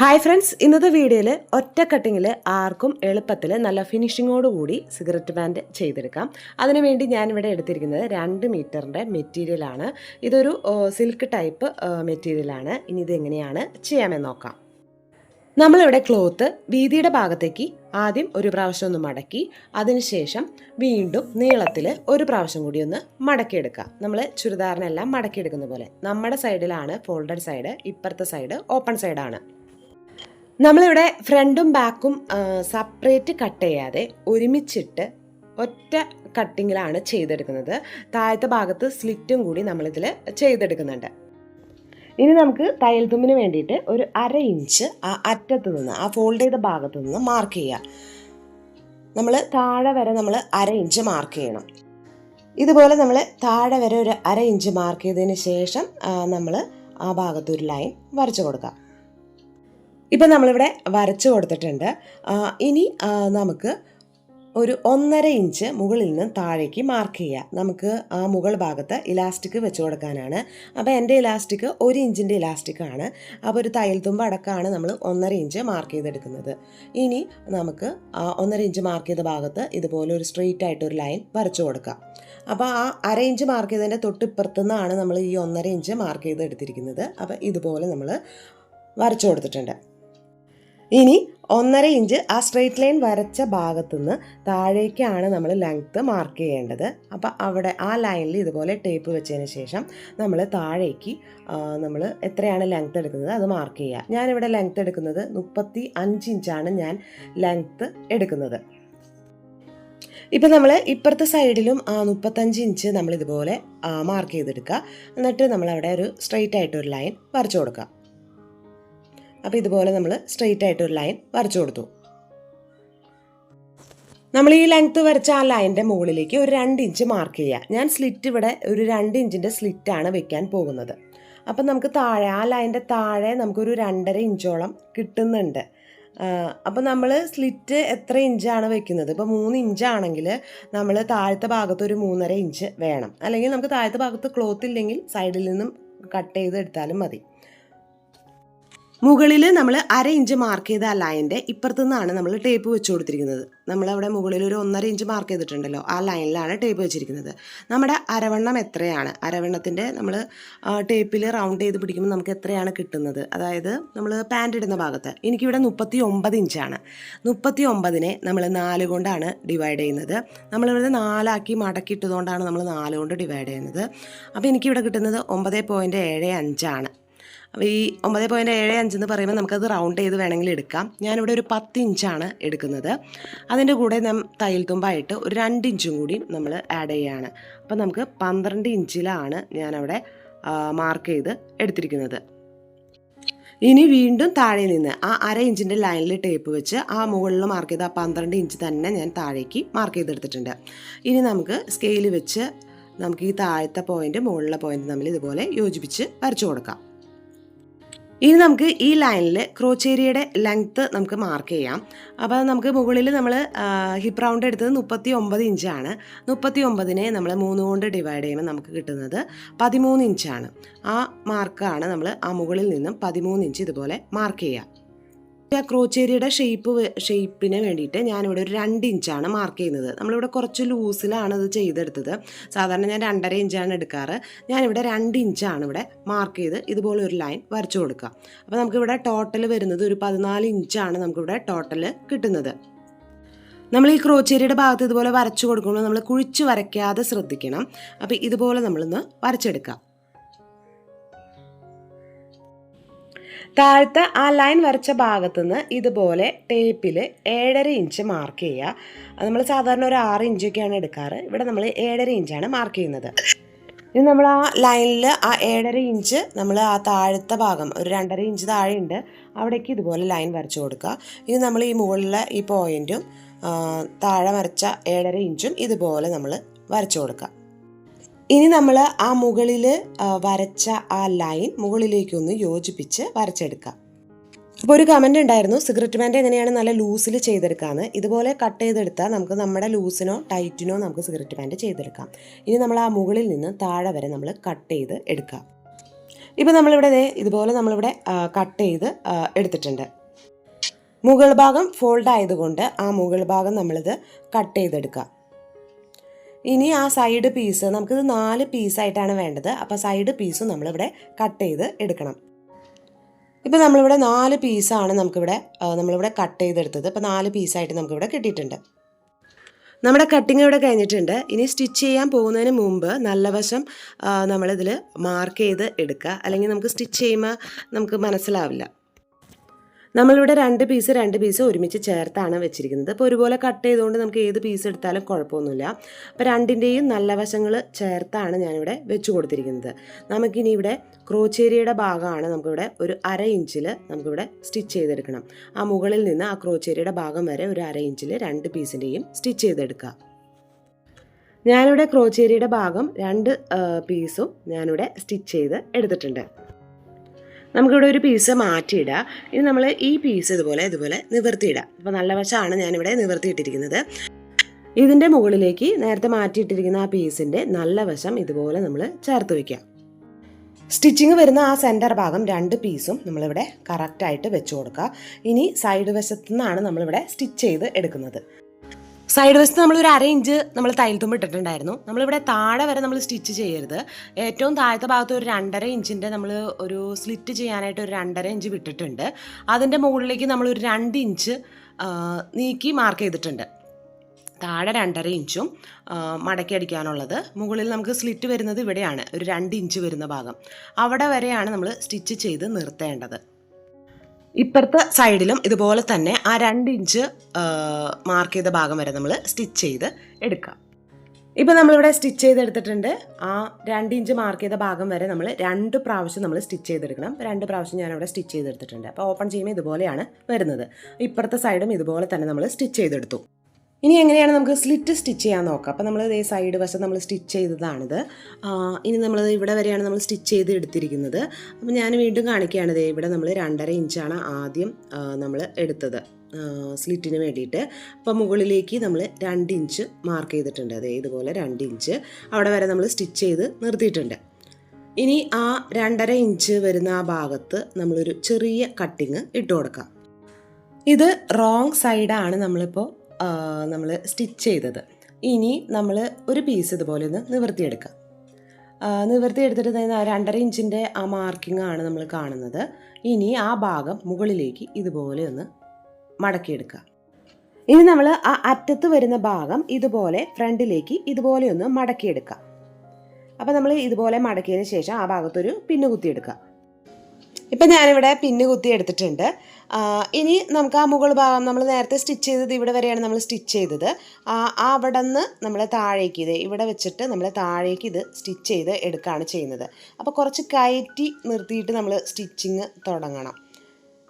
Hi friends ഇന്നത്തെ വീഡിയോയിൽ ഒറ്റ കട്ടിങ്ങിൽ ആർക്കും എളുപ്പത്തിൽ നല്ല ഫിനിഷിങ്ങോട് കൂടി സിഗരറ്റ് ബാൻഡ് ചെയ്തെടുക്കാം. അതിനുവേണ്ടി ഞാനിവിടെ എടുത്തിരിക്കുന്നത് രണ്ട് മീറ്ററിന്റെ മെറ്റീരിയലാണ് ഇതൊരു സിൽക്ക് ടൈപ്പ് മെറ്റീരിയലാണ് ഇനി ഇത് എങ്ങനെയാണ് ചെയ്യാമെന്ന് നോക്കാം. നമ്മളിവിടെ ക്ലോത്ത് വീതിയുടെ ഭാഗത്തേക്ക് ആദ്യം ഒരു പ്രാവശ്യം ഒന്ന് മടക്കി അതിനുശേഷം വീണ്ടും നീളത്തിൽ ഒരു പ്രാവശ്യം കൂടി ഒന്ന് മടക്കിയെടുക്കുക നമ്മൾ ചുരിദാറിനെല്ലാം മടക്കിയെടുക്കുന്ന പോലെ. നമ്മുടെ സൈഡിലാണ് ഫോൾഡഡ് സൈഡ് ഇപ്പുറത്തെ സൈഡ് ഓപ്പൺ സൈഡാണ് നമ്മളിവിടെ ഫ്രണ്ടും ബാക്കും സെപ്പറേറ്റ് കട്ട് ചെയ്യാതെ ഒരുമിച്ചിട്ട് ഒറ്റ കട്ടിങ്ങിലാണ് ചെയ്തെടുക്കുന്നത്. താഴത്തെ ഭാഗത്ത് സ്ലിറ്റും കൂടി നമ്മളിതിൽ ചെയ്തെടുക്കുന്നുണ്ട്. ഇനി നമുക്ക് തയ്യൽ തുമ്പിന് വേണ്ടിയിട്ട് ഒരു അര ഇഞ്ച് ആ അറ്റത്ത് നിന്ന് ആ ഫോൾഡ് ചെയ്ത ഭാഗത്ത് നിന്ന് മാർക്ക് ചെയ്യുക നമ്മൾ താഴെ വരെ നമ്മൾ അര ഇഞ്ച് മാർക്ക് ചെയ്യണം. ഇതുപോലെ നമ്മൾ താഴെ വരെ ഒരു അര ഇഞ്ച് മാർക്ക് ചെയ്തതിന് ശേഷം നമ്മൾ ആ ഭാഗത്ത് ഒരു ലൈൻ വരച്ചു കൊടുക്കാം. ഇപ്പം നമ്മളിവിടെ വരച്ചു കൊടുത്തിട്ടുണ്ട്. ഇനി നമുക്ക് ഒരു ഒന്നര ഇഞ്ച് മുകളിൽ നിന്ന് താഴേക്ക് മാർക്ക് ചെയ്യുക നമുക്ക് ആ മുകൾ ഭാഗത്ത് ഇലാസ്റ്റിക് വെച്ച് കൊടുക്കാനാണ്. അപ്പോൾ എന്റെ ഇലാസ്റ്റിക് ഒരു ഇഞ്ചിന്റെ ഇലാസ്റ്റിക് ആണ്. അപ്പോൾ ഒരു തയ്യൽ തുമ്പ് അടക്കമാണ് നമ്മൾ ഒന്നര ഇഞ്ച് മാർക്ക് ചെയ്തെടുക്കുന്നത്. ഇനി നമുക്ക് ഒന്നര ഇഞ്ച് മാർക്ക് ചെയ്ത ഭാഗത്ത് ഇതുപോലെ ഒരു സ്ട്രെയിറ്റ് ആയിട്ട് ഒരു ലൈൻ വരച്ചു കൊടുക്കാം. അപ്പോൾ ആ അര ഇഞ്ച് മാർക്ക് ചെയ്തതിന്റെ തൊട്ട് നിന്നാണ് നമ്മൾ ഈ ഒന്നര ഇഞ്ച് മാർക്ക് ചെയ്ത് എടുത്തിരിക്കുന്നത് അപ്പോൾ ഇതുപോലെ നമ്മൾ വരച്ചു കൊടുത്തിട്ടുണ്ട്. ഇനി ഒന്നര ഇഞ്ച് ആ സ്ട്രെയിറ്റ് ലൈൻ വരച്ച ഭാഗത്തു നിന്ന് താഴേക്കാണ് നമ്മൾ ലെങ്ത്ത് മാർക്ക് ചെയ്യേണ്ടത്. അപ്പോൾ അവിടെ ആ ലൈനിൽ ഇതുപോലെ ടേപ്പ് വെച്ചതിന് ശേഷം നമ്മൾ താഴേക്ക് നമ്മൾ എത്രയാണ് ലെങ്ത്ത് എടുക്കുന്നത് അത് മാർക്ക് ചെയ്യുക. ഞാനിവിടെ ലെങ്ത്ത് എടുക്കുന്നത് മുപ്പത്തി അഞ്ച് ഇഞ്ചാണ് ഞാൻ ലെങ്ത്ത് എടുക്കുന്നത്. ഇപ്പം നമ്മൾ ഇപ്പുറത്തെ സൈഡിലും മുപ്പത്തഞ്ച് ഇഞ്ച് നമ്മൾ ഇതുപോലെ മാർക്ക് ചെയ്തെടുക്കുക. എന്നിട്ട് നമ്മൾ അവിടെ ഒരു സ്ട്രെയിറ്റ് ആയിട്ട് ഒരു ലൈൻ വരച്ചു കൊടുക്കുക. അപ്പോൾ ഇതുപോലെ നമ്മൾ സ്ട്രെയിറ്റ് ആയിട്ട് ഒരു ലൈൻ വരച്ചു കൊടുത്തു. നമ്മൾ ഈ ലെങ്ത്ത് വരച്ച ആ ലൈന്റെ മുകളിലേക്ക് ഒരു രണ്ട് ഇഞ്ച് മാർക്ക് ചെയ്യുക ഞാൻ സ്ലിറ്റ് ഇവിടെ ഒരു രണ്ട് ഇഞ്ചിന്റെ സ്ലിറ്റാണ് വെക്കാൻ പോകുന്നത്. അപ്പം നമുക്ക് താഴെ ആ ലൈന്റെ താഴെ നമുക്കൊരു രണ്ടര ഇഞ്ചോളം കിട്ടുന്നുണ്ട്. അപ്പം നമ്മൾ സ്ലിറ്റ് എത്ര ഇഞ്ചാണ് വെക്കുന്നത്? ഇപ്പോൾ മൂന്ന് ഇഞ്ചാണെങ്കിൽ നമ്മൾ താഴത്തെ ഭാഗത്ത് ഒരു മൂന്നര ഇഞ്ച് വേണം. അല്ലെങ്കിൽ നമുക്ക് താഴത്തെ ഭാഗത്ത് ക്ലോത്ത് ഇല്ലെങ്കിൽ സൈഡിൽ നിന്നും കട്ട് ചെയ്ത് എടുത്താലും മതി. മുകളിൽ നമ്മൾ അര ഇഞ്ച് മാർക്ക് ചെയ്ത ആ ലൈനിന്റെ ഇപ്പുറത്തു നിന്നാണ് നമ്മൾ ടേപ്പ് വെച്ച് കൊടുത്തിരിക്കുന്നത്. നമ്മളവിടെ മുകളിൽ ഒരു ഒന്നര ഇഞ്ച് മാർക്ക് ചെയ്തിട്ടുണ്ടല്ലോ. ആ ലൈനിലാണ് ടേപ്പ് വെച്ചിരിക്കുന്നത്. നമ്മുടെ അരവണ്ണം എത്രയാണ്? അരവണ്ണത്തിന്റെ നമ്മൾ ടേപ്പിൽ റൗണ്ട് ചെയ്ത് പിടിക്കുമ്പോൾ നമുക്ക് എത്രയാണ് കിട്ടുന്നത്? അതായത് നമ്മൾ പാന്റ് ഇടുന്ന ഭാഗത്ത്. എനിക്കിവിടെ മുപ്പത്തി ഒമ്പത് ഇഞ്ചാണ് മുപ്പത്തി ഒമ്പതിനെ നമ്മൾ നാല് കൊണ്ടാണ് ഡിവൈഡ് ചെയ്യുന്നത്. നമ്മളിവിടെ നാലാക്കി മടക്കിയിട്ടതുകൊണ്ടാണ് നമ്മൾ നാല് കൊണ്ട് ഡിവൈഡ് ചെയ്യുന്നത്. അപ്പോൾ എനിക്കിവിടെ കിട്ടുന്നത് ഒമ്പത് പോയിന്റ് ഏഴ് അഞ്ചാണ് ഈ ഒമ്പത് പോയിന്റ് ഏഴ് അഞ്ച് എന്ന് പറയുമ്പോൾ നമുക്കത് റൗണ്ട് ചെയ്ത് വേണമെങ്കിൽ എടുക്കാം. ഞാനിവിടെ ഒരു പത്ത് ഇഞ്ചാണ് എടുക്കുന്നത്. അതിന്റെ കൂടെ നം തയ്യൽ തുമ്പായിട്ട് ഒരു രണ്ട് ഇഞ്ചും കൂടി നമ്മൾ ആഡ് ചെയ്യുകയാണ് അപ്പോൾ നമുക്ക് പന്ത്രണ്ട് ഇഞ്ചിലാണ് ഞാനവിടെ മാർക്ക് ചെയ്ത് എടുത്തിരിക്കുന്നത്. ഇനി വീണ്ടും താഴെ നിന്ന് ആ അര ഇഞ്ചിന്റെ ലൈനിൽ ടേപ്പ് വെച്ച് ആ മുകളിൽ മാർക്ക് ചെയ്ത് ആ പന്ത്രണ്ട് ഇഞ്ച് തന്നെ ഞാൻ താഴേക്ക് മാർക്ക് ചെയ്തെടുത്തിട്ടുണ്ട്. ഇനി നമുക്ക് സ്കെയിൽ വെച്ച് നമുക്ക് ഈ താഴത്തെ പോയിന്റ് മുകളിലെ പോയിന്റ് തമ്മിൽ ഇതുപോലെ യോജിപ്പിച്ച് വരച്ചു കൊടുക്കാം. ഇനി നമുക്ക് ഈ ലൈനിൽ ക്രോച്ചേരിയയുടെ ലെങ്ത്ത് നമുക്ക് മാർക്ക് ചെയ്യാം. അപ്പോൾ നമുക്ക് മുകളിൽ നമ്മൾ ഹിപ്പ് റൗണ്ട് എടുത്തത് മുപ്പത്തി ഒമ്പത് ഇഞ്ചാണ് മുപ്പത്തി ഒമ്പതിനെ നമ്മൾ മൂന്ന് കൊണ്ട് ഡിവൈഡ് ചെയ്യുമ്പോൾ നമുക്ക് കിട്ടുന്നത് പതിമൂന്ന് ഇഞ്ചാണ് ആ മാർക്കാണ് നമ്മൾ ആ മുകളിൽ നിന്നും പതിമൂന്ന് ഇഞ്ച് ഇതുപോലെ മാർക്ക് ചെയ്യുക ആ ക്രോച്ചേരിയുടെ ഷേപ്പ് ഷേപ്പിന് വേണ്ടിയിട്ട് ഞാനിവിടെ ഒരു രണ്ട് ഇഞ്ചാണ് മാർക്ക് ചെയ്യുന്നത്. നമ്മളിവിടെ കുറച്ച് ലൂസിലാണ് ഇത് ചെയ്തെടുത്തത്. സാധാരണ ഞാൻ രണ്ടര ഇഞ്ചാണ് എടുക്കാറ്. ഞാനിവിടെ രണ്ട് ഇഞ്ചാണ് ഇവിടെ മാർക്ക് ചെയ്ത് ഇതുപോലെ ഒരു ലൈൻ വരച്ചു കൊടുക്കുക. അപ്പോൾ നമുക്കിവിടെ ടോട്ടൽ വരുന്നത് ഒരു പതിനാല് ഇഞ്ചാണ് നമുക്കിവിടെ ടോട്ടൽ കിട്ടുന്നത്. നമ്മൾ ഈ ക്രോച്ചേരിയുടെ ഭാഗത്ത് ഇതുപോലെ വരച്ചു കൊടുക്കുമ്പോൾ നമ്മൾ കുഴിച്ച് വരയ്ക്കാതെ ശ്രദ്ധിക്കണം. അപ്പോൾ ഇതുപോലെ നമ്മളൊന്ന് വരച്ചെടുക്കാം. താഴത്തെ ആ ലൈൻ വരച്ച ഭാഗത്തുനിന്ന് ഇതുപോലെ ടേപ്പിൽ ഏഴര ഇഞ്ച് മാർക്ക് ചെയ്യുക. നമ്മൾ സാധാരണ ഒരു ആറ് ഇഞ്ചൊക്കെയാണ് എടുക്കാറ്. ഇവിടെ നമ്മൾ ഏഴര ഇഞ്ചാണ് മാർക്ക് ചെയ്യുന്നത്. ഇനി നമ്മൾ ആ ലൈനിൽ ആ ഏഴര ഇഞ്ച് നമ്മൾ ആ താഴത്തെ ഭാഗം ഒരു രണ്ടര ഇഞ്ച് താഴെയുണ്ട്. അവിടേക്ക് ഇതുപോലെ ലൈൻ വരച്ചു കൊടുക്കുക. ഇനി നമ്മൾ ഈ മുകളിലെ ഈ പോയിന്റും താഴെ വരച്ച ഏഴര ഇഞ്ചും ഇതുപോലെ നമ്മൾ വരച്ചു കൊടുക്കുക. ഇനി നമ്മൾ ആ മുകളിൽ വരച്ച ആ ലൈൻ മുകളിലേക്കൊന്ന് യോജിപ്പിച്ച് വരച്ചെടുക്കാം. അപ്പോൾ ഒരു കമന്റ് ഉണ്ടായിരുന്നു സിഗരറ്റ് ബാൻഡ് എങ്ങനെയാണ് നല്ല ലൂസിൽ ചെയ്തെടുക്കാമെന്ന് ഇതുപോലെ കട്ട് ചെയ്തെടുത്താൽ നമുക്ക് നമ്മുടെ ലൂസിനോ ടൈറ്റിനോ നമുക്ക് സിഗരറ്റ് ബാൻഡ് ചെയ്തെടുക്കാം. ഇനി നമ്മൾ ആ മുകളിൽ നിന്ന് താഴെ വരെ നമ്മൾ കട്ട് ചെയ്ത് എടുക്കാം. ഇപ്പോൾ നമ്മളിവിടെ ഇതുപോലെ നമ്മളിവിടെ കട്ട് ചെയ്ത് എടുത്തിട്ടുണ്ട്. മുകൾ ഭാഗം ഫോൾഡ് ആയതുകൊണ്ട് ആ മുകൾ ഭാഗം നമ്മളിത് കട്ട് ചെയ്തെടുക്കുക ഇനി ആ സൈഡ് പീസ് നമുക്കിത് നാല് പീസായിട്ടാണ് വേണ്ടത്. അപ്പോൾ സൈഡ് പീസും നമ്മളിവിടെ കട്ട് ചെയ്ത് എടുക്കണം. ഇപ്പോൾ നമ്മളിവിടെ നാല് പീസാണ് നമുക്കിവിടെ നമ്മളിവിടെ കട്ട് ചെയ്തെടുത്തത്. അപ്പോൾ നാല് പീസായിട്ട് നമുക്കിവിടെ കിട്ടിയിട്ടുണ്ട്. നമ്മുടെ കട്ടിങ് ഇവിടെ കഴിഞ്ഞിട്ടുണ്ട്. ഇനി സ്റ്റിച്ച് ചെയ്യാൻ പോകുന്നതിന് മുമ്പ് നല്ല വശം നമ്മളിതിൽ മാർക്ക് ചെയ്ത് എടുക്കുക. അല്ലെങ്കിൽ നമുക്ക് സ്റ്റിച്ച് ചെയ്യുമ്പോൾ നമുക്ക് മനസ്സിലാവില്ല. നമ്മളിവിടെ രണ്ട് പീസ് രണ്ട് പീസ് ഒരുമിച്ച് ചേർത്താണ് വെച്ചിരിക്കുന്നത്. അപ്പോൾ ഒരുപോലെ കട്ട് ചെയ്തുകൊണ്ട് നമുക്ക് ഏത് പീസ് എടുത്താലും കുഴപ്പമൊന്നുമില്ല. അപ്പോൾ രണ്ടിന്റെയും നല്ല വശങ്ങൾ ചേർത്താണ് ഞാനിവിടെ വെച്ച് കൊടുത്തിരിക്കുന്നത്. നമുക്കിനി ഇവിടെ ക്രോച്ചേരിയുടെ ഭാഗമാണ് നമുക്കിവിടെ ഒരു അര ഇഞ്ചിൽ നമുക്കിവിടെ സ്റ്റിച്ച് ചെയ്തെടുക്കണം. ആ മുകളിൽ നിന്ന് ആ ക്രോച്ചേരിയുടെ ഭാഗം വരെ ഒരു അര ഇഞ്ചിൽ രണ്ട് പീസിന്റെയും സ്റ്റിച്ച് ചെയ്തെടുക്കുക. ഞാനിവിടെ ക്രോച്ചേരിയുടെ ഭാഗം രണ്ട് പീസും ഞാനിവിടെ സ്റ്റിച്ച് ചെയ്ത് എടുത്തിട്ടുണ്ട്. നമുക്കിവിടെ ഒരു പീസ് മാറ്റിയിടുക ഇനി നമ്മൾ ഈ പീസ് ഇതുപോലെ ഇതുപോലെ നിവർത്തിയിടുക അപ്പോൾ നല്ല വശമാണ് ഞാനിവിടെ നിവർത്തിയിട്ടിരിക്കുന്നത്. ഇതിന്റെ മുകളിലേക്ക് നേരത്തെ മാറ്റിയിട്ടിരിക്കുന്ന ആ പീസിന്റെ നല്ല വശം ഇതുപോലെ നമ്മൾ ചേർത്ത് വയ്ക്കുക സ്റ്റിച്ചിങ് വരുന്ന ആ സെന്റർ ഭാഗം രണ്ട് പീസും നമ്മളിവിടെ കറക്റ്റായിട്ട് വെച്ച് കൊടുക്കുക ഇനി സൈഡ് വശത്തു നിന്നാണ് നമ്മളിവിടെ സ്റ്റിച്ച് ചെയ്ത് എടുക്കുന്നത്. സൈഡ് വശത്ത് നമ്മളൊരു അര ഇഞ്ച് നമ്മൾ തയ്യൽ തുമ്പ് ഇട്ടിട്ടുണ്ടായിരുന്നു. നമ്മളിവിടെ താഴെ വരെ നമ്മൾ സ്റ്റിച്ച് ചെയ്യരുത്. ഏറ്റവും താഴത്തെ ഭാഗത്ത് ഒരു രണ്ടര ഇഞ്ചിന്റെ നമ്മൾ ഒരു സ്ലിറ്റ് ചെയ്യാനായിട്ട് ഒരു രണ്ടര ഇഞ്ച് വിട്ടിട്ടുണ്ട്. അതിന്റെ മുകളിലേക്ക് നമ്മളൊരു രണ്ട് ഇഞ്ച് നീക്കി മാർക്ക് ചെയ്തിട്ടുണ്ട്. താഴെ രണ്ടര ഇഞ്ചും മടക്കി അടിക്കാനുള്ളത്. മുകളിൽ നമുക്ക് സ്ലിറ്റ് വരുന്നത് ഇവിടെയാണ് ഒരു രണ്ട് ഇഞ്ച് വരുന്ന ഭാഗം. അവിടെ വരെയാണ് നമ്മൾ സ്റ്റിച്ച് ചെയ്ത് നിർത്തേണ്ടത്. ഇപ്പുറത്തെ സൈഡിലും ഇതുപോലെ തന്നെ ആ രണ്ട് ഇഞ്ച് മാർക്ക് ചെയ്ത ഭാഗം വരെ നമ്മൾ സ്റ്റിച്ച് ചെയ്ത് എടുക്കാം. ഇപ്പം നമ്മളിവിടെ സ്റ്റിച്ച് ചെയ്തെടുത്തിട്ടുണ്ട്. ആ രണ്ട് ഇഞ്ച് മാർക്ക് ചെയ്ത ഭാഗം വരെ നമ്മൾ രണ്ട് പ്രാവശ്യം നമ്മൾ സ്റ്റിച്ച് ചെയ്തെടുക്കണം. രണ്ട് പ്രാവശ്യം ഞാനിവിടെ സ്റ്റിച്ച് ചെയ്തെടുത്തിട്ടുണ്ട്. അപ്പോൾ ഓപ്പൺ ചെയ്യുമ്പോൾ ഇതുപോലെയാണ് വരുന്നത്. ഇപ്പുറത്തെ സൈഡും ഇതുപോലെ തന്നെ നമ്മൾ സ്റ്റിച്ച് ചെയ്തെടുത്തു. ഇനി എങ്ങനെയാണ് നമുക്ക് സ്ലിറ്റ് സ്റ്റിച്ച് ചെയ്യാൻ നോക്കാം? അപ്പോൾ നമ്മൾ ഇതേ സൈഡ് വശം നമ്മൾ സ്റ്റിച്ച് ചെയ്തതാണിത്. ഇനി നമ്മൾ ഇവിടെ വരെയാണ് നമ്മൾ സ്റ്റിച്ച് ചെയ്ത് എടുത്തിരിക്കുന്നത്. അപ്പോൾ ഞാൻ വീണ്ടും കാണിക്കുകയാണ് ഇതേ ഇവിടെ നമ്മൾ രണ്ടര ഇഞ്ചാണ് ആദ്യം നമ്മൾ എടുത്തത്. സ്ലിറ്റിന് വേണ്ടിയിട്ട്. അപ്പോൾ മുകളിലേക്ക് നമ്മൾ രണ്ട് ഇഞ്ച് മാർക്ക് ചെയ്തിട്ടുണ്ട്. അതേ ഇതുപോലെ രണ്ട് ഇഞ്ച് അവിടെ വരെ നമ്മൾ സ്റ്റിച്ച് ചെയ്ത് നിർത്തിയിട്ടുണ്ട്. ഇനി ആ രണ്ടര ഇഞ്ച് വരുന്ന ആ ഭാഗത്ത് നമ്മളൊരു ചെറിയ കട്ടിങ് ഇട്ട് കൊടുക്കാം. ഇത് റോങ് സൈഡാണ് നമ്മളിപ്പോൾ നമ്മൾ സ്റ്റിച്ച് ചെയ്തത്. ഇനി നമ്മൾ ഒരു പീസ് ഇതുപോലെ ഒന്ന് നിവർത്തിയെടുക്കാം. നിവർത്തിയെടുത്തിട്ട് തന്നെ രണ്ടര ഇഞ്ചിന്റെ ആ മാർക്കിംഗ് ആണ് നമ്മൾ കാണുന്നത്. ഇനി ആ ഭാഗം മുകളിലേക്ക് ഇതുപോലെ ഒന്ന് മടക്കിയെടുക്കുക. ഇനി നമ്മൾ ആ അറ്റത്ത് വരുന്ന ഭാഗം ഇതുപോലെ ഫ്രണ്ടിലേക്ക് ഇതുപോലെ ഒന്ന് മടക്കിയെടുക്കുക. അപ്പോൾ നമ്മൾ ഇതുപോലെ മടക്കിയതിന് ശേഷം ആ ഭാഗത്തൊരു പിന്ന് കുത്തിയെടുക്കുക ഇപ്പം ഞാനിവിടെ പിന്ന് കുത്തി എടുത്തിട്ടുണ്ട്. ഇനി നമുക്ക് ആ മുകൾ ഭാഗം നമ്മൾ നേരത്തെ സ്റ്റിച്ച് ചെയ്തത് ഇവിടെ വരെയാണ് നമ്മൾ സ്റ്റിച്ച് ചെയ്തത്. ആ അവിടെ നിന്ന് നമ്മൾ താഴേക്ക് ഇത് ഇവിടെ വെച്ചിട്ട് നമ്മൾ താഴേക്ക് ഇത് സ്റ്റിച്ച് ചെയ്ത് എടുക്കുകയാണ് ചെയ്യുന്നത്. അപ്പോൾ കുറച്ച് കയറ്റി നിർത്തിയിട്ട് നമ്മൾ സ്റ്റിച്ചിങ് തുടങ്ങണം.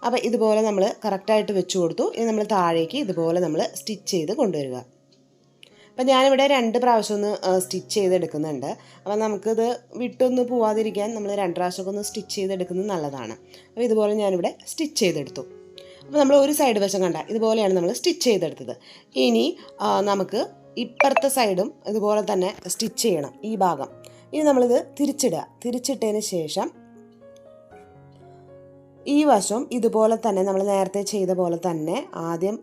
അപ്പോൾ ഇതുപോലെ നമ്മൾ കറക്റ്റായിട്ട് വെച്ച് കൊടുത്തു. ഇനി നമ്മൾ താഴേക്ക് ഇതുപോലെ നമ്മൾ സ്റ്റിച്ച് ചെയ്ത് കൊണ്ടുവരിക. അപ്പം ഞാനിവിടെ രണ്ട് പ്രാവശ്യം ഒന്ന് സ്റ്റിച്ച് ചെയ്തെടുക്കുന്നുണ്ട്. അപ്പം നമുക്കിത് വിട്ടൊന്ന് പോവാതിരിക്കാൻ നമ്മൾ രണ്ട് പ്രാവശ്യമൊക്കെ ഒന്ന് സ്റ്റിച്ച് ചെയ്തെടുക്കുന്നത് നല്ലതാണ്. അപ്പോൾ ഇതുപോലെ ഞാനിവിടെ സ്റ്റിച്ച് ചെയ്തെടുത്തു. അപ്പോൾ നമ്മൾ ഒരു സൈഡ് വശം കണ്ട ഇതുപോലെയാണ് നമ്മൾ സ്റ്റിച്ച് ചെയ്തെടുത്തത്. ഇനി നമുക്ക് ഇപ്പുറത്തെ സൈഡും ഇതുപോലെ തന്നെ സ്റ്റിച്ച് ചെയ്യണം ഈ ഭാഗം. ഇനി നമ്മളിത് തിരിച്ചിടുക. തിരിച്ചിട്ടതിന് ശേഷം ഈ വശം ഇതുപോലെ തന്നെ നമ്മൾ നേരത്തെ ചെയ്ത പോലെ തന്നെ ആദ്യം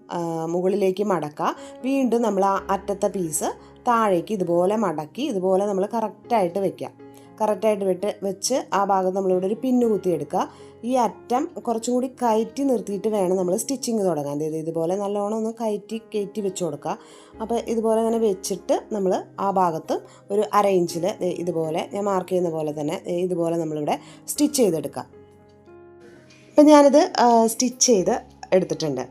മുകളിലേക്ക് മടക്കുക. വീണ്ടും നമ്മൾ ആ അറ്റത്തെ പീസ് താഴേക്ക് ഇതുപോലെ മടക്കി ഇതുപോലെ നമ്മൾ കറക്റ്റായിട്ട് വെക്കുക. കറക്റ്റായിട്ട് വിട്ട് വെച്ച് ആ ഭാഗം നമ്മളിവിടെ ഒരു പിന്നു കുത്തിയെടുക്കുക ഈ അറ്റം കുറച്ചും കൂടി കയറ്റി നിർത്തിയിട്ട് വേണം നമ്മൾ സ്റ്റിച്ചിങ് തുടങ്ങാൻ. അതായത് ഇതുപോലെ നല്ലോണം ഒന്ന് കയറ്റി കയറ്റി വെച്ച് കൊടുക്കുക. അപ്പോൾ ഇതുപോലെ അങ്ങനെ വെച്ചിട്ട് നമ്മൾ ആ ഭാഗത്ത് ഒരു അര ഇഞ്ചിൽ ഇതുപോലെ ഞാൻ മാർക്ക് ചെയ്യുന്ന പോലെ തന്നെ ഇതുപോലെ നമ്മളിവിടെ സ്റ്റിച്ച് ചെയ്തെടുക്കുക. ഇപ്പം ഞാനിത് സ്റ്റിച്ച് ചെയ്ത് എടുത്തിട്ടുണ്ട്.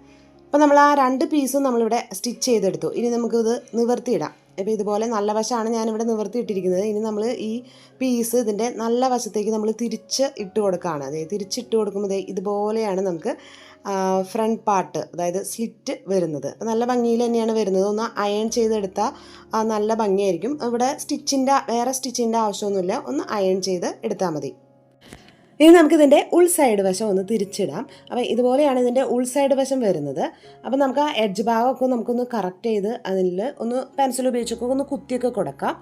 അപ്പോൾ നമ്മൾ ആ രണ്ട് പീസും നമ്മളിവിടെ സ്റ്റിച്ച് ചെയ്തെടുത്തു. ഇനി നമുക്കിത് നിവർത്തിയിടാം. ഇപ്പോൾ ഇതുപോലെ നല്ല വശമാണ് ഞാനിവിടെ നിവർത്തിയിട്ടിരിക്കുന്നത്. ഇനി നമ്മൾ ഈ പീസ് ഇതിന്റെ നല്ല വശത്തേക്ക് നമ്മൾ തിരിച്ച് ഇട്ട് കൊടുക്കുകയാണ് അതായത് തിരിച്ചിട്ട് കൊടുക്കുമ്പോൾ ഇതുപോലെയാണ് നമുക്ക് ഫ്രണ്ട് പാർട്ട് അതായത് സ്ലിറ്റ് വരുന്നത്. നല്ല ഭംഗിയിൽ തന്നെയാണ് വരുന്നത്. ഒന്ന് അയൺ ചെയ്തെടുത്താൽ നല്ല ഭംഗിയായിരിക്കും. ഇവിടെ സ്റ്റിച്ചിന്റെ വേറെ സ്റ്റിച്ചിന്റെ ആവശ്യമൊന്നുമില്ല. ഒന്ന് അയൺ ചെയ്ത് എടുത്താൽ മതി. ഇനി നമുക്കിതിന്റെ സൈഡ് വശം ഒന്ന് തിരിച്ചിടാം. അപ്പോൾ ഇതുപോലെയാണ് ഇതിന്റെ സൈഡ് വശം വരുന്നത്. അപ്പോൾ നമുക്ക് ആ എഡ്ജ് ഭാഗമൊക്കെ നമുക്കൊന്ന് കറക്റ്റ് ചെയ്ത് അതിൽ ഒന്ന് പെൻസിൽ ഉപയോഗിച്ചൊക്കെ ഒന്ന് കുത്തിയൊക്കെ കൊടുക്കാം.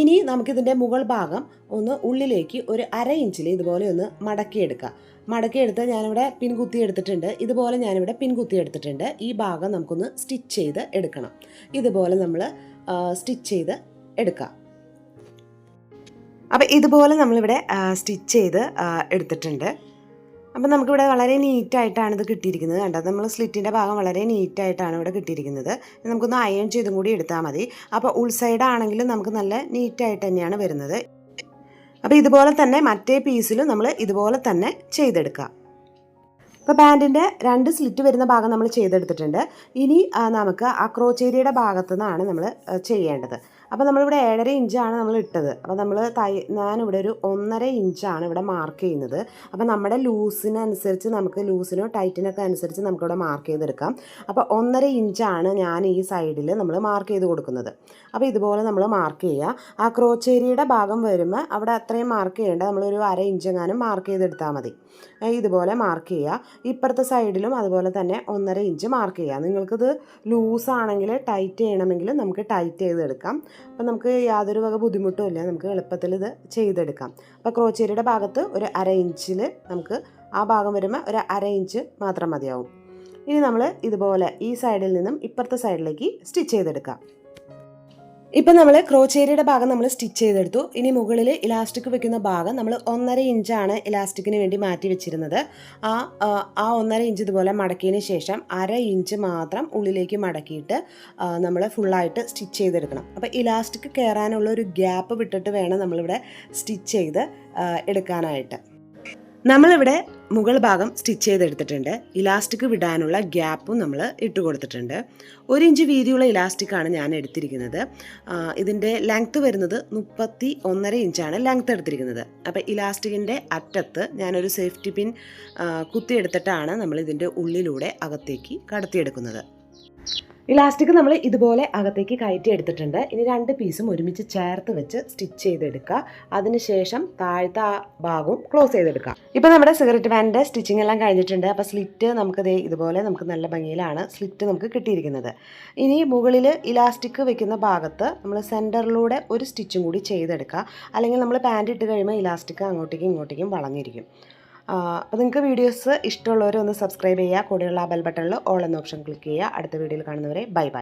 ഇനി നമുക്കിതിന്റെ മുകൾ ഭാഗം ഒന്ന് ഉള്ളിലേക്ക് ഒരു അര ഇഞ്ചിൽ ഇതുപോലെ ഒന്ന് മടക്കിയെടുക്കാം. മടക്കിയെടുത്ത് ഞാനിവിടെ പിൻകുത്തി എടുത്തിട്ടുണ്ട്. ഇതുപോലെ ഞാനിവിടെ പിൻകുത്തി എടുത്തിട്ടുണ്ട്. ഈ ഭാഗം നമുക്കൊന്ന് സ്റ്റിച്ച് ചെയ്ത് എടുക്കണം. ഇതുപോലെ നമ്മൾ സ്റ്റിച്ച് ചെയ്ത് എടുക്കാം. അപ്പോൾ ഇതുപോലെ നമ്മളിവിടെ സ്റ്റിച്ച് ചെയ്ത് എടുത്തിട്ടുണ്ട്. അപ്പം നമുക്കിവിടെ വളരെ നീറ്റായിട്ടാണ് ഇത് കിട്ടിയിരിക്കുന്നത് കണ്ടത് നമ്മൾ സ്ലിറ്റിന്റെ ഭാഗം വളരെ നീറ്റായിട്ടാണ് ഇവിടെ കിട്ടിയിരിക്കുന്നത്. നമുക്കൊന്ന് അയൺ ചെയ്തും കൂടി എടുത്താൽ മതി. അപ്പോൾ ഉൾസൈഡ് ആണെങ്കിലും നമുക്ക് നല്ല നീറ്റായിട്ട് തന്നെയാണ് വരുന്നത്. അപ്പോൾ ഇതുപോലെ തന്നെ മറ്റേ പീസിലും നമ്മൾ ഇതുപോലെ തന്നെ ചെയ്തെടുക്കാം. ഇപ്പോൾ പാന്റിന്റെ രണ്ട് സ്ലിറ്റ് വരുന്ന ഭാഗം നമ്മൾ ചെയ്തെടുത്തിട്ടുണ്ട്. ഇനി നമുക്ക് ആ ക്രോച്ചേരിയുടെ ഭാഗത്തു നിന്നാണ് നമ്മൾ ചെയ്യേണ്ടത്. അപ്പോൾ നമ്മളിവിടെ ഏഴര ഇഞ്ചാണ് നമ്മൾ ഇട്ടത്. അപ്പോൾ നമ്മൾ തൈ ഞാനിവിടെ ഒരു ഒന്നര ഇഞ്ചാണ് ഇവിടെ മാർക്ക് ചെയ്യുന്നത്. അപ്പോൾ നമ്മുടെ ലൂസിനനുസരിച്ച് നമുക്ക് ലൂസിനോ ടൈറ്റിനൊക്കെ അനുസരിച്ച് നമുക്കിവിടെ മാർക്ക് ചെയ്തെടുക്കാം. അപ്പോൾ ഒന്നര ഇഞ്ചാണ് ഞാൻ ഈ സൈഡിൽ നമ്മൾ മാർക്ക് ചെയ്ത് കൊടുക്കുന്നത്. അപ്പോൾ ഇതുപോലെ നമ്മൾ മാർക്ക് ചെയ്യുക. ആ ക്രോച്ചേരിയുടെ ഭാഗം വരുമ്പോൾ അവിടെ അത്രയും മാർക്ക് ചെയ്യേണ്ട നമ്മളൊരു അര ഇഞ്ചെങ്ങാനും മാർക്ക് ചെയ്തെടുത്താൽ മതി. ഇതുപോലെ മാർക്ക് ചെയ്യുക. ഇപ്പുറത്തെ സൈഡിലും അതുപോലെ തന്നെ ഒന്നര ഇഞ്ച് മാർക്ക് ചെയ്യുക. നിങ്ങൾക്കിത് ലൂസാണെങ്കിൽ ടൈറ്റ് ചെയ്യണമെങ്കിൽ നമുക്ക് ടൈറ്റ് ചെയ്തെടുക്കാം. അപ്പം നമുക്ക് യാതൊരു വക ബുദ്ധിമുട്ടും ഇല്ല. നമുക്ക് എളുപ്പത്തിൽ ഇത് ചെയ്തെടുക്കാം. അപ്പോൾ ക്രോച്ചേരിയുടെ ഭാഗത്ത് ഒരു അര ഇഞ്ചിൽ നമുക്ക് ആ ഭാഗം വരുമ്പോൾ ഒരു അര ഇഞ്ച് മാത്രം മതിയാവും. ഇനി നമ്മൾ ഇതുപോലെ ഈ സൈഡിൽ നിന്നും ഇപ്പുറത്തെ സൈഡിലേക്ക് സ്റ്റിച്ച് ചെയ്തെടുക്കാം. ഇപ്പം നമ്മൾ ക്രോച്ചേരിയുടെ ഭാഗം നമ്മൾ സ്റ്റിച്ച് ചെയ്തെടുത്തു. ഇനി മുകളിൽ ഇലാസ്റ്റിക് വെക്കുന്ന ഭാഗം നമ്മൾ ഒന്നര ഇഞ്ചാണ് ഇലാസ്റ്റിക്കിന് വേണ്ടി മാറ്റി വെച്ചിരുന്നത്. ആ ആ, ഒന്നര ഇഞ്ച് ഇതുപോലെ മടക്കിയതിന് ശേഷം അര ഇഞ്ച് മാത്രം ഉള്ളിലേക്ക് മടക്കിയിട്ട് നമ്മൾ ഫുള്ളായിട്ട് സ്റ്റിച്ച് ചെയ്തെടുക്കണം. അപ്പോൾ ഇലാസ്റ്റിക് കയറാനുള്ള ഒരു ഗ്യാപ്പ് വിട്ടിട്ട് വേണം നമ്മളിവിടെ സ്റ്റിച്ച് ചെയ്ത് എടുക്കാനായിട്ട്. നമ്മളിവിടെ മുകൾ ഭാഗം സ്റ്റിച്ച് ചെയ്തെടുത്തിട്ടുണ്ട്. ഇലാസ്റ്റിക് വിടാനുള്ള ഗ്യാപ്പും നമ്മൾ ഇട്ട് കൊടുത്തിട്ടുണ്ട്. ഒരു ഇഞ്ച് വീതിയുള്ള ഇലാസ്റ്റിക്കാണ് ഞാൻ എടുത്തിരിക്കുന്നത്. ഇതിന്റെ ലെങ്ത്ത് വരുന്നത് മുപ്പത്തി ഒന്നര ഇഞ്ചാണ് ലെങ്ത്ത് എടുത്തിരിക്കുന്നത്. അപ്പോൾ ഇലാസ്റ്റിക്കിന്റെ അറ്റത്ത് ഞാനൊരു സേഫ്റ്റി പിൻ കുത്തിയെടുത്തിട്ടാണ് നമ്മൾ ഇതിന്റെ ഉള്ളിലൂടെ അകത്തേക്ക് കടത്തിയെടുക്കുന്നത്. ഇലാസ്റ്റിക് നമ്മൾ ഇതുപോലെ അകത്തേക്ക് കയറ്റി എടുത്തിട്ടുണ്ട്. ഇനി രണ്ട് പീസും ഒരുമിച്ച് ചേർത്ത് വെച്ച് സ്റ്റിച്ച് ചെയ്തെടുക്കുക. അതിനുശേഷം താഴത്തെ ഭാഗവും ക്ലോസ് ചെയ്തെടുക്കുക. ഇപ്പോൾ നമ്മുടെ സിഗരറ്റ് വാനിന്റെ സ്റ്റിച്ചിങ് എല്ലാം കഴിഞ്ഞിട്ടുണ്ട്. അപ്പോൾ സ്ലിറ്റ് നമുക്ക് ദേ ഇതുപോലെ നമുക്ക് നല്ല ഭംഗിയിലാണ് സ്ലിറ്റ് നമുക്ക് കിട്ടിയിരിക്കുന്നത്. ഇനി മുകളിൽ ഇലാസ്റ്റിക് വെക്കുന്ന ഭാഗത്ത് നമ്മൾ സെന്ററിലൂടെ ഒരു സ്റ്റിച്ചും കൂടി ചെയ്തെടുക്കുക. അല്ലെങ്കിൽ നമ്മൾ പാന്റ് ഇട്ട് കഴിയുമ്പോൾ ഇലാസ്റ്റിക് അങ്ങോട്ടേക്കും ഇങ്ങോട്ടേക്കും വളഞ്ഞിരിക്കും. അപ്പോൾ നിങ്ങൾക്ക് വീഡിയോസ് ഇഷ്ടമുള്ളവരെ ഒന്ന് സബ്സ്ക്രൈബ് ചെയ്യുക. കൂടെയുള്ള ആ ബെൽ ബട്ടണിൽ ഓൾ എന്ന ഓപ്ഷൻ ക്ലിക്ക് ചെയ്യുക. അടുത്ത വീഡിയോയിൽ കാണുന്നവരെ ബൈ ബൈ